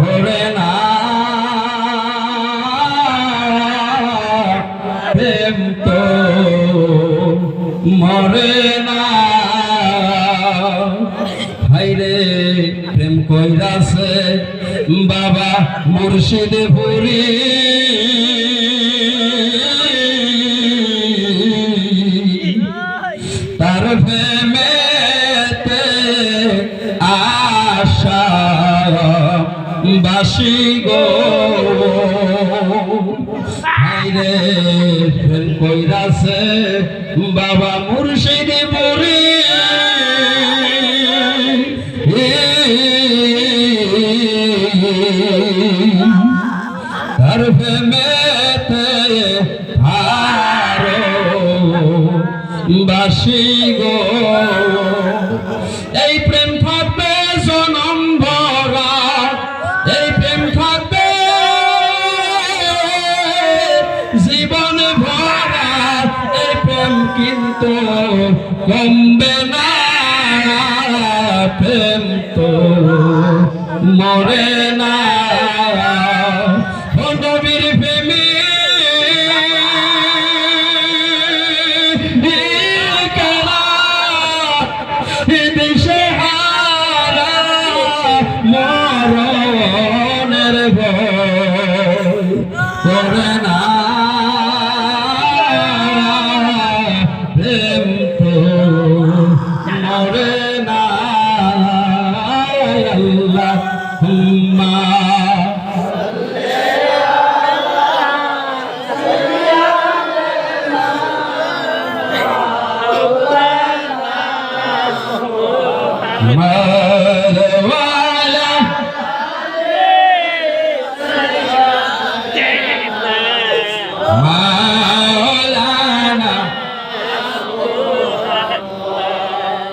ভরে না। প্রেম তো মরে না। হাইরে প্রেম কইরাছে বাবা মুর্শিদ পুরী। বাসি গো হাইরে প্রেম কইরাছে, বাবা মুর্শিদ পুরী। তার প্রেমেতে হারো বাসি গো। এই প্রেম কমবে না প্রেম তো মরে না।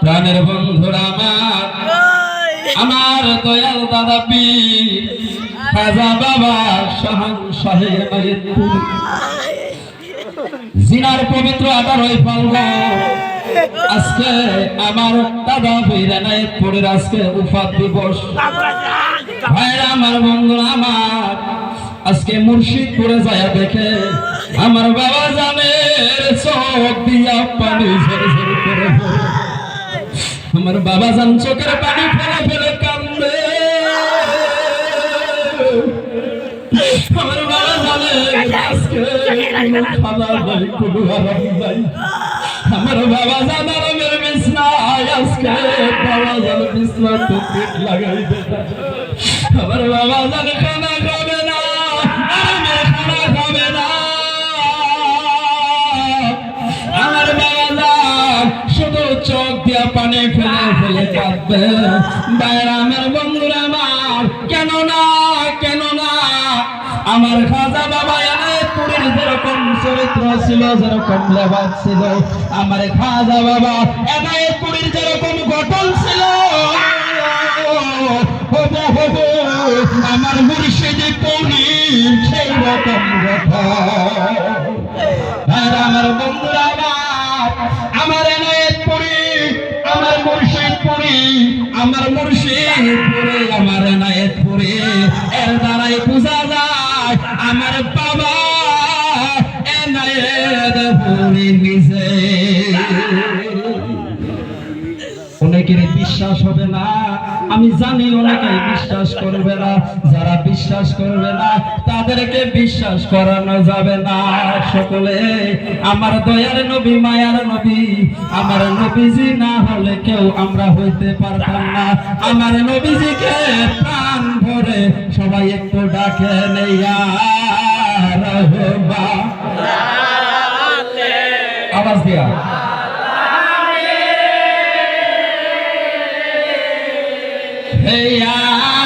প্রাণের বন্ধুরা আমার। আমার দয়াল দাদা পীর খাজা বাবা শাহান শাহে জিনার পবিত্র হয়ে পালব। আজকে আমার দাদা বীরানায় পড়ে আজকে উফাত দিবস। ভাইরা, আমার বন্ধুরা, আমার আজকে মুর্শিদপুরে যায় দেখে আমার বাবা জানে চোখ দিয়া পানি। আমার বাবা জান চোখের পানি ফেলে ফেলে আমার বাবা জানে জান কাঁদবে বাইরামের বন্ধুরা আমার, কেন না কেন না? আমার খাজা বাবা আমার খাজা বাবা যেরকম গঠন ছিল। আমার মুর্শিদি সেই রকম গঠন। আমার বন্ধুরা আমার মুর্শিদ পুরি, আমার এনায়েত পুরি। এর দ্বারাই বোঝা যায়, আমার বাবা এনায়েত পুরি নিজে অনেকের বিশ্বাস হবে না। আমি জানি অনেকে বিশ্বাস করবে না। যারা বিশ্বাস করবে না, তাদেরকে বিশ্বাস করানো যাবে না। সকলে, আমার দয়ার নবী, মায়ার নবী, আমার নবীজি না হলে কেউ আমরা হইতে পারতাম না। আমার নবীজিকে প্রাণ ভরে সবাই একটু ডাকে নেইয়া আওয়াজ দিয়া। Hey, yeah.